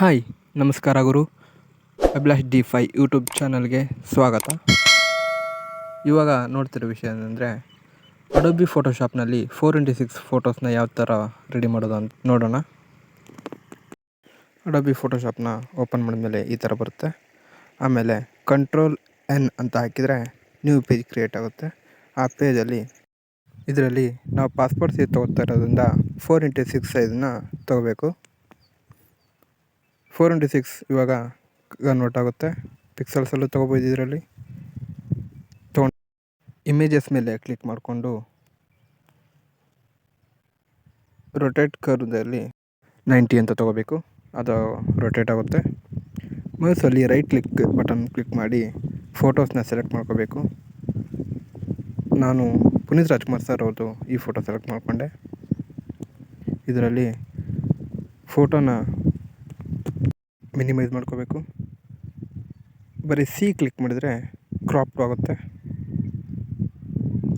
Hi, ನಮಸ್ಕಾರ ಗುರು. Abhilash D ಫೈ YouTube ಚಾನಲ್ಗೆ ಸ್ವಾಗತ. ಇವಾಗ ನೋಡ್ತಿರೋ ವಿಷಯ ಏನಂದರೆ ಅಡೋಬಿ ಫೋಟೋಶಾಪ್ನಲ್ಲಿ ಫೋರ್ ಇಂಟಿ ಸಿಕ್ಸ್ ಫೋಟೋಸ್ನ ಯಾವ ಥರ ರೆಡಿ ಮಾಡೋದು ಅಂತ ನೋಡೋಣ. ಅಡೋಬಿ ಫೋಟೋಶಾಪ್ನ ಓಪನ್ ಮಾಡಿದ್ಮೇಲೆ ಈ ಥರ ಬರುತ್ತೆ. ಆಮೇಲೆ ಕಂಟ್ರೋಲ್ ಎನ್ ಅಂತ ಹಾಕಿದರೆ ನ್ಯೂ ಪೇಜ್ ಕ್ರಿಯೇಟ್ ಆಗುತ್ತೆ. ಆ ಪೇಜಲ್ಲಿ ಇದರಲ್ಲಿ ನಾವು ಪಾಸ್ಪೋರ್ಟ್ ಸೈಜ್ ತೊಗೊತಾ ಇರೋದ್ರಿಂದ ಫೋರ್ ಇಂಟು ಸಿಕ್ಸ್ ಸೈಜನ್ನ ತೊಗೋಬೇಕು. ಫೋರ್ ಇಂಟು ಸಿಕ್ಸ್ ಇವಾಗ ಕನ್ವರ್ಟ್ ಆಗುತ್ತೆ. ಪಿಕ್ಸಲ್ಸಲ್ಲೂ ತೊಗೋಬೋದು ಇದರಲ್ಲಿ. ತೊಗೊಂಡು ಇಮೇಜಸ್ ಮೇಲೆ ಕ್ಲಿಕ್ ಮಾಡಿಕೊಂಡು ರೊಟೇಟ್ ಕರ್ದಲ್ಲಿ ನೈಂಟಿ ಅಂತ ತೊಗೋಬೇಕು. ಅದು ರೊಟೇಟ್ ಆಗುತ್ತೆ. ಮೌಸಲ್ಲಿ ರೈಟ್ ಕ್ಲಿಕ್ ಬಟನ್ ಕ್ಲಿಕ್ ಮಾಡಿ ಫೋಟೋಸ್ನ ಸೆಲೆಕ್ಟ್ ಮಾಡ್ಕೋಬೇಕು. ನಾನು ಪುನೀತ್ ರಾಜ್ಕುಮಾರ್ ಸರ್ ಅವ್ರದ್ದು ಈ ಫೋಟೋ ಸೆಲೆಕ್ಟ್ ಮಾಡಿಕೊಂಡೆ. ಇದರಲ್ಲಿ ಫೋಟೋನ ಮಿನಿಮೈಸ್ ಮಾಡ್ಕೋಬೇಕು. ಬರೀ ಸಿ ಕ್ಲಿಕ್ ಮಾಡಿದರೆ ಕ್ರಾಪ್ ಆಗುತ್ತೆ.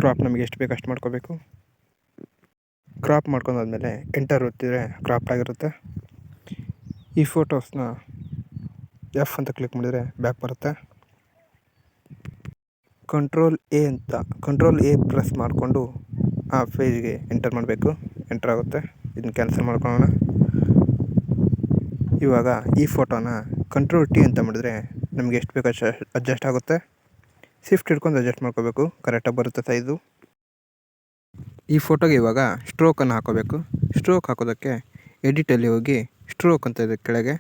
ಕ್ರಾಪ್ ನಮಗೆ ಎಷ್ಟು ಬೇಕು ಅಷ್ಟು ಮಾಡ್ಕೋಬೇಕು. ಕ್ರಾಪ್ ಮಾಡ್ಕೊಂಡಾದ್ಮೇಲೆ ಎಂಟರ್ ಒತ್ತಿದ್ರೆ ಕ್ರಾಪ್ ಆಗಿರುತ್ತೆ. ಈ ಫೋಟೋಸ್ನ ಎಫ್ ಅಂತ ಕ್ಲಿಕ್ ಮಾಡಿದರೆ ಬ್ಯಾಕ್ ಬರುತ್ತೆ. ಕಂಟ್ರೋಲ್ ಎ ಅಂತ ಕಂಟ್ರೋಲ್ ಎ ಪ್ರೆಸ್ ಮಾಡಿಕೊಂಡು ಆ ಪೇಜ್ಗೆ ಎಂಟರ್ ಮಾಡಬೇಕು. ಎಂಟರ್ ಆಗುತ್ತೆ. ಇದನ್ನ ಕ್ಯಾನ್ಸಲ್ ಮಾಡ್ಕೊಳ್ಳೋಣ. ಇವಾಗ ಈ ಫೋಟೋನ ಕಂಟ್ರೋಲ್ ಟಿ ಅಂತ ಮಾಡಿದ್ರೆ ನಮಗೆ ಎಷ್ಟು ಬೇಕು ಅಷ್ಟು ಅಡ್ಜಸ್ಟ್ ಆಗುತ್ತೆ. ಶಿಫ್ಟ್ ಹಿಡ್ಕೊಂಡು ಅಡ್ಜಸ್ಟ್ ಮಾಡ್ಕೋಬೇಕು. ಕರೆಕ್ಟಾಗಿ ಬರುತ್ತೆ ಸೈಜು ಈ ಫೋಟೋಗೆ ಇವಾಗ ಸ್ಟ್ರೋಕನ್ನು ಹಾಕೋಬೇಕು. ಸ್ಟ್ರೋಕ್ ಹಾಕೋದಕ್ಕೆ ಎಡಿಟಲ್ಲಿ ಹೋಗಿ ಸ್ಟ್ರೋಕ್ ಅಂತ ಇದೆ ಕೆಳಗೆ.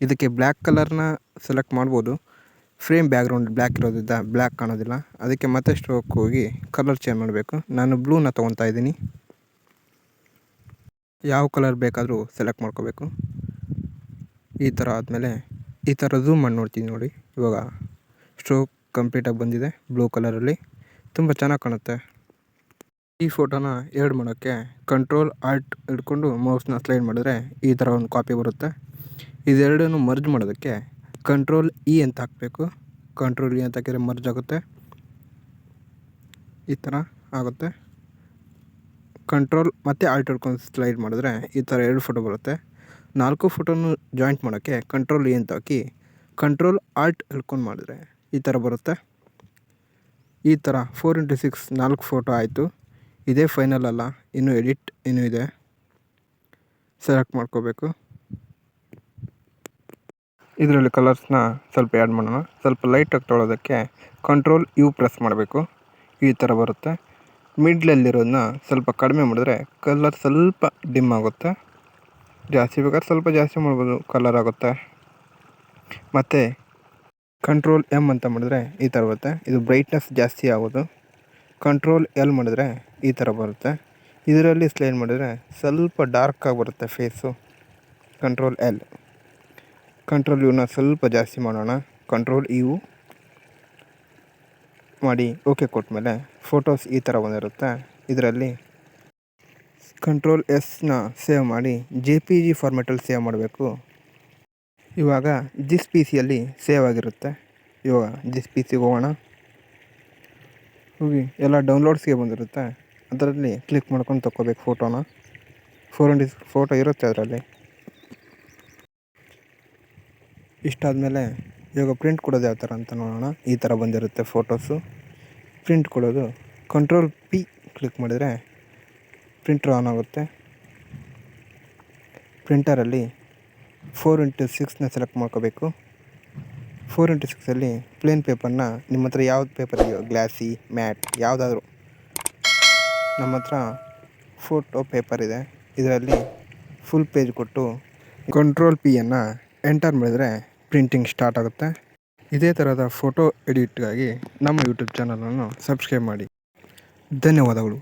ಇದಕ್ಕೆ ಬ್ಲ್ಯಾಕ್ ಕಲರ್ನ ಸೆಲೆಕ್ಟ್ ಮಾಡ್ಬೋದು. ಫ್ರೇಮ್ ಬ್ಯಾಕ್ಗ್ರೌಂಡ್ ಬ್ಲ್ಯಾಕ್ ಇರೋದ್ರಿಂದ ಬ್ಲ್ಯಾಕ್ ಕಾಣೋದಿಲ್ಲ. ಅದಕ್ಕೆ ಮತ್ತೆ ಸ್ಟ್ರೋಕ್ ಹೋಗಿ ಕಲರ್ ಚೇಂಜ್ ಮಾಡಬೇಕು. ನಾನು ಬ್ಲೂನ ತೊಗೊತಾ ಇದ್ದೀನಿ. ಯಾವ ಕಲರ್ ಬೇಕಾದರೂ ಸೆಲೆಕ್ಟ್ ಮಾಡ್ಕೋಬೇಕು. ಈ ಥರ ಆದಮೇಲೆ ಈ ಥರ ಝೂಮ್ ಮಾಡಿ ನೋಡ್ತೀನಿ ನೋಡಿ. ಇವಾಗ ಸ್ಟ್ರೋಕ್ ಕಂಪ್ಲೀಟಾಗಿ ಬಂದಿದೆ ಬ್ಲೂ ಕಲರಲ್ಲಿ ತುಂಬ ಚೆನ್ನಾಗಿ ಕಾಣುತ್ತೆ. ಈ ಫೋಟೋನ ಎರಡು ಮಾಡೋಕ್ಕೆ ಕಂಟ್ರೋಲ್ ಆರ್ಟ್ ಹಿಡ್ಕೊಂಡು ಮೌಸ್ನ ಸ್ಲೈಡ್ ಮಾಡಿದ್ರೆ ಈ ಥರ ಒಂದು ಕಾಪಿ ಬರುತ್ತೆ. ಇದೆರಡನ್ನು ಮರ್ಜ್ ಮಾಡೋದಕ್ಕೆ ಕಂಟ್ರೋಲ್ ಇ ಅಂತ ಹಾಕಬೇಕು. ಕಂಟ್ರೋಲ್ ಇ ಅಂತ ಹಾಕಿದರೆ ಮರ್ಜ್ ಆಗುತ್ತೆ. ಈ ಥರ ಆಗುತ್ತೆ. ಕಂಟ್ರೋಲ್ ಮತ್ತು ಆಲ್ಟ್ ಹಿಡ್ಕೊಂಡು ಸ್ಲೈಡ್ ಮಾಡಿದ್ರೆ ಈ ಥರ ಎರಡು ಫೋಟೋ ಬರುತ್ತೆ. ನಾಲ್ಕು ಫೋಟೋನು ಜಾಯಿಂಟ್ ಮಾಡೋಕ್ಕೆ ಕಂಟ್ರೋಲ್ ಏನು ಅಂತ ಹಾಕಿ ಕಂಟ್ರೋಲ್ ಆರ್ಟ್ ಹಿಡ್ಕೊಂಡು ಮಾಡಿದ್ರೆ ಈ ಥರ ಬರುತ್ತೆ. ಈ ಥರ ಫೋರ್ ಇಂಟು ಸಿಕ್ಸ್ ನಾಲ್ಕು ಫೋಟೋ ಆಯಿತು. ಇದೇ ಫೈನಲ್ ಅಲ್ಲ, ಇನ್ನೂ ಎಡಿಟ್ ಇನ್ನೂ ಇದೆ. ಸೆಲೆಕ್ಟ್ ಮಾಡ್ಕೋಬೇಕು. ಇದರಲ್ಲಿ ಕಲರ್ಸ್ನ ಸ್ವಲ್ಪ ಆ್ಯಡ್ ಮಾಡೋಣ. ಸ್ವಲ್ಪ ಲೈಟಾಗಿ ತೊಳೋದಕ್ಕೆ ಕಂಟ್ರೋಲ್ ಯು ಪ್ರೆಸ್ ಮಾಡಬೇಕು. ಈ ಥರ ಬರುತ್ತೆ. ಮಿಡ್ಲಲ್ಲಿರೋದನ್ನ ಸ್ವಲ್ಪ ಕಡಿಮೆ ಮಾಡಿದ್ರೆ ಕಲರ್ ಸ್ವಲ್ಪ ಡಿಮ್ ಆಗುತ್ತೆ. ಜಾಸ್ತಿ ಬೇಕಾದ್ರೆ ಸ್ವಲ್ಪ ಜಾಸ್ತಿ ಮಾಡ್ಬೋದು ಕಲರ್ ಆಗುತ್ತೆ. ಮತ್ತು ಕಂಟ್ರೋಲ್ ಎಂ ಅಂತ ಮಾಡಿದ್ರೆ ಈ ಥರ ಬರುತ್ತೆ. ಇದು ಬ್ರೈಟ್ನೆಸ್ ಜಾಸ್ತಿ ಆಗೋದು. ಕಂಟ್ರೋಲ್ ಎಲ್ ಮಾಡಿದ್ರೆ ಈ ಥರ ಬರುತ್ತೆ. ಇದರಲ್ಲಿ ಸ್ಲೈನ್ ಮಾಡಿದರೆ ಸ್ವಲ್ಪ ಡಾರ್ಕ್ ಆಗಿ ಬರುತ್ತೆ ಫೇಸು ಕಂಟ್ರೋಲ್ ಎಲ್ ಕಂಟ್ರೋಲ್ ಯುನ ಸ್ವಲ್ಪ ಜಾಸ್ತಿ ಮಾಡೋಣ. ಕಂಟ್ರೋಲ್ ಯು ಮಾಡಿ ಓಕೆ ಕೊಟ್ಟಮೇಲೆ ಫೋಟೋಸ್ ಈ ಥರ ಬಂದಿರುತ್ತೆ. ಇದರಲ್ಲಿ ಕಂಟ್ರೋಲ್ ಎಸ್ನ ಸೇವ್ ಮಾಡಿ ಜೆ ಪಿ ಜಿ ಫಾರ್ಮೆಟಲ್ಲಿ ಸೇವ್ ಮಾಡಬೇಕು. ಇವಾಗ ಜಿಸ್ ಪಿ ಸಿಯಲ್ಲಿ ಸೇವ್ ಆಗಿರುತ್ತೆ. ಇವಾಗ ಜಿಸ್ ಪಿ ಸಿಗೆ ಹೋಗೋಣ. ಹೋಗಿ ಎಲ್ಲ ಡೌನ್ಲೋಡ್ಸ್ಗೆ ಬಂದಿರುತ್ತೆ. ಅದರಲ್ಲಿ ಕ್ಲಿಕ್ ಮಾಡ್ಕೊಂಡು ತೊಗೋಬೇಕು ಫೋಟೋನ ಫೋರ್ ಹಂಡ್ರೆಡ್ ಫೋಟೋ ಇರುತ್ತೆ ಅದರಲ್ಲಿ. ಇಷ್ಟಾದಮೇಲೆ ಇವಾಗ ಪ್ರಿಂಟ್ ಕೊಡೋದು ಯಾವ ಥರ ಅಂತ ನೋಡೋಣ. ಈ ಥರ ಬಂದಿರುತ್ತೆ ಫೋಟೋಸು ಪ್ರಿಂಟ್ ಕೊಡೋದು ಕಂಟ್ರೋಲ್ ಪಿ ಕ್ಲಿಕ್ ಮಾಡಿದರೆ ಪ್ರಿಂಟ್ರ್ ಆನ್ ಆಗುತ್ತೆ. ಪ್ರಿಂಟರಲ್ಲಿ ಫೋರ್ ಇಂಟು ಸಿಕ್ಸ್ನ ಸೆಲೆಕ್ಟ್ ಮಾಡ್ಕೋಬೇಕು. ಫೋರ್ ಇಂಟು ಸಿಕ್ಸಲ್ಲಿ ಪ್ಲೇನ್ ಪೇಪರ್ನ ನಿಮ್ಮ ಹತ್ರ ಯಾವ್ದು ಪೇಪರ್ ಇದೆಯೋ ಗ್ಲಾಸಿ ಮ್ಯಾಟ್ ಯಾವುದಾದ್ರೂ ನಮ್ಮ ಹತ್ರ ಫೋಟೋ ಪೇಪರ್ ಇದೆ. ಇದರಲ್ಲಿ ಫುಲ್ ಪೇಜ್ ಕೊಟ್ಟು ಕಂಟ್ರೋಲ್ ಪಿಯನ್ನು ಎಂಟರ್ ಮಾಡಿದರೆ ಪ್ರಿಂಟಿಂಗ್ ಸ್ಟಾರ್ಟ್ ಆಗುತ್ತೆ. ಇದೇ ಥರದ ಫೋಟೋ ಎಡಿಟ್ಗಾಗಿ ನಮ್ಮ ಯೂಟ್ಯೂಬ್ ಚಾನಲನ್ನು ಸಬ್ಸ್ಕ್ರೈಬ್ ಮಾಡಿ. ಧನ್ಯವಾದಗಳು.